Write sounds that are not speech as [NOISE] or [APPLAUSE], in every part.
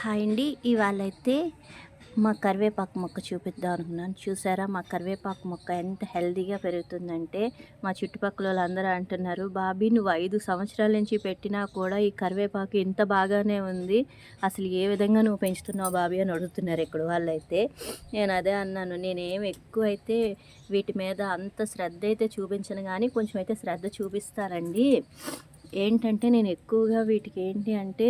Hi అండి. ఇవాళ అయితే మా కరివేపాకు మొక్క చూపిద్దాం అనుకున్నాను. చూసారా మా కరివేపాకు మొక్క ఎంత హెల్దీగా పెరుగుతుందంటే మా చుట్టుపక్కల వాళ్ళందరూ అంటున్నారు బాబీ నువ్వు ఐదు సంవత్సరాల నుంచి పెట్టినా కూడా ఈ కరివేపాకు ఇంత బాగానే ఉంది. అసలు ఏ విధంగా నువ్వు పెంచుతున్నావు బాబీ? అని అడుగుతున్నారు ఇక్కడ వాళ్ళైతే. నేను అదే అన్నాను నేనేం ఎక్కువ అయితే వీటి మీద అంత శ్రద్ధ అయితే చూపించను కానీ కొంచెం అయితే శ్రద్ధ చూపిస్తానండి. ఏంటంటే నేను ఎక్కువగా వీటికి ఏంటి అంటే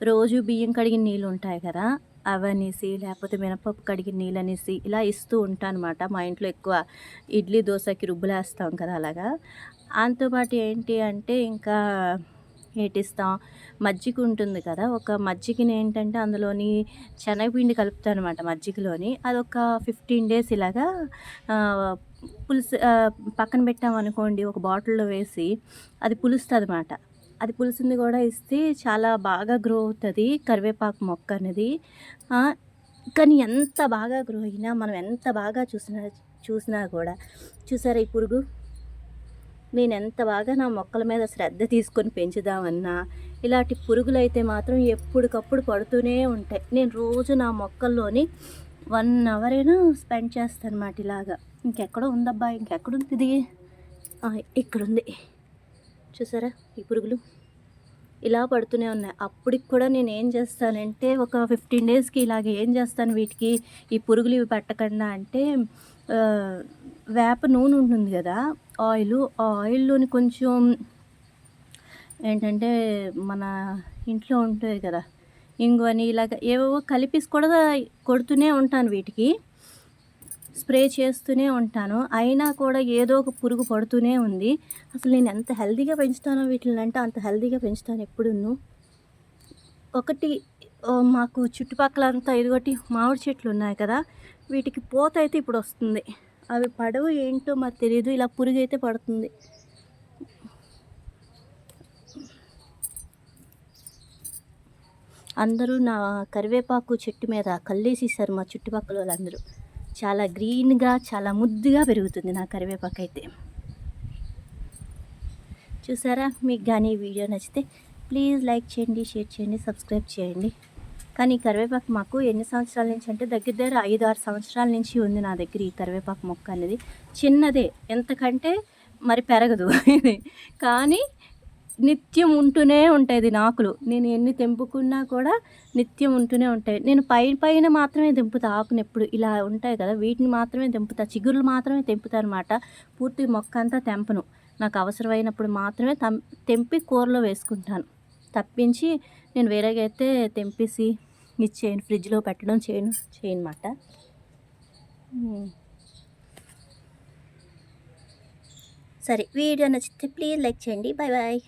రోజు బియ్యం కడిగిన నీళ్ళు ఉంటాయి కదా అవనేసి లేకపోతే మినపప్పు కడిగిన నీళ్ళు అనేసి ఇలా ఇస్తూ ఉంటాను అనమాట మా ఇంట్లో ఎక్కువ ఇడ్లీ దోశకి రుబ్బులేస్తాం కదా అలాగా. దాంతోపాటు ఏంటి అంటే ఇంకా ఏటిస్తాం? మజ్జిగ ఉంటుంది కదా ఒక మజ్జిగని ఏంటంటే అందులోని శనగపిండి కలుపుతాను అనమాట మజ్జిగలోని. అదొక ఫిఫ్టీన్ డేస్ ఇలాగా పులుసు పక్కన పెట్టామనుకోండి ఒక బాటిల్లో వేసి అది పులుస్తుంది అనమాట అది పులిసింది కూడా ఇస్తే చాలా బాగా గ్రో అవుతుంది కరివేపాకు మొక్క అనేది. కానీ ఎంత బాగా గ్రో అయినా మనం ఎంత బాగా చూసినా చూసినా కూడా చూసారా ఈ పురుగు? నేను ఎంత బాగా నా మొక్కల మీద శ్రద్ధ తీసుకొని పెంచుదామన్నా ఇలాంటి పురుగులు అయితే మాత్రం ఎప్పటికప్పుడు పడుతూనే ఉంటాయి. నేను రోజు నా మొక్కల్లోని వన్ అవర్ అయినా స్పెండ్ చేస్తాను అన్నమాట ఇలాగా. ఇంకెక్కడో ఉందబ్బా ఇంకెక్కడుంది ఇది? ఇక్కడ ఉంది చూసారా ఈ పురుగులు? ఇలా పడుతూనే ఉన్నాయి. అప్పటికి కూడా నేను ఏం చేస్తానంటే ఒక ఫిఫ్టీన్ డేస్కి ఇలాగ ఏం చేస్తాను వీటికి? ఈ పురుగులు ఇవి పెట్టకుండా అంటే వేప నూనె ఉంటుంది కదా ఆయిల్ ఆ ఆయిల్లోని కొంచెం ఏంటంటే మన ఇంట్లో ఉంటాయి కదా ఇంగువని ఇలాగ ఏవేవో కలిపేసి కూడా కొడుతూనే ఉంటాను వీటికి. స్ప్రే చేస్తూనే ఉంటాను. అయినా కూడా ఏదో ఒక పురుగు పడుతూనే ఉంది. అసలు నేను ఎంత హెల్దీగా పెంచుతానో వీటిని అంటే అంత హెల్దీగా పెంచుతాను ఎప్పుడును. ఒకటి మాకు చుట్టుపక్కల అంతా ఇదిగోటి మామిడి చెట్లు ఉన్నాయి కదా వీటికి పూత అయితే ఇప్పుడు వస్తుంది. అవి పడవు ఏంటో మరి తెలియదు ఇలా పురుగు అయితే పడుతుంది. అందరూ నా కరివేపాకు చెట్టు మీద కల్లేసేసారు మా చుట్టుపక్కల వాళ్ళందరూ. చాలా గ్రీన్గా చాలా ముద్దుగా పెరుగుతుంది నా కరివేపాకు అయితే చూసారా? మీకు కానీ ఈ వీడియో నచ్చితే ప్లీజ్ లైక్ చేయండి షేర్ చేయండి సబ్స్క్రైబ్ చేయండి. కానీ ఈ కరివేపాకు మాకు ఎన్ని సంవత్సరాల నుంచి అంటే దగ్గర దగ్గర ఐదు ఆరు సంవత్సరాల నుంచి ఉంది నా దగ్గర ఈ కరివేపాకు మొక్క అనేది. చిన్నదే. ఎంతకంటే మరి పెరగదు. [LAUGHS] ఇది. కానీ నిత్యం ఉంటూనే ఉంటాయి ఇది ఆకులు నేను ఎన్ని తెంపుకున్నా కూడా నిత్యం ఉంటూనే ఉంటాయి. నేను పై పైన మాత్రమే తెంపుతా ఆకుని ఎప్పుడు ఇలా ఉంటాయి కదా వీటిని మాత్రమే తెంపుతా చిగురులు మాత్రమే తెంపుతా అనమాట పూర్తి మొక్క అంతా తెంపను. నాకు అవసరమైనప్పుడు మాత్రమే తం తెంపి కూరలో వేసుకుంటాను. తప్పించి నేను వేరేగా అయితే తెంపేసి ఇచ్చేయను ఫ్రిడ్జ్లో పెట్టడం చేయను చేయనమాట సరే వీడియో నచ్చితే ప్లీజ్ లైక్ చేయండి. Bye bye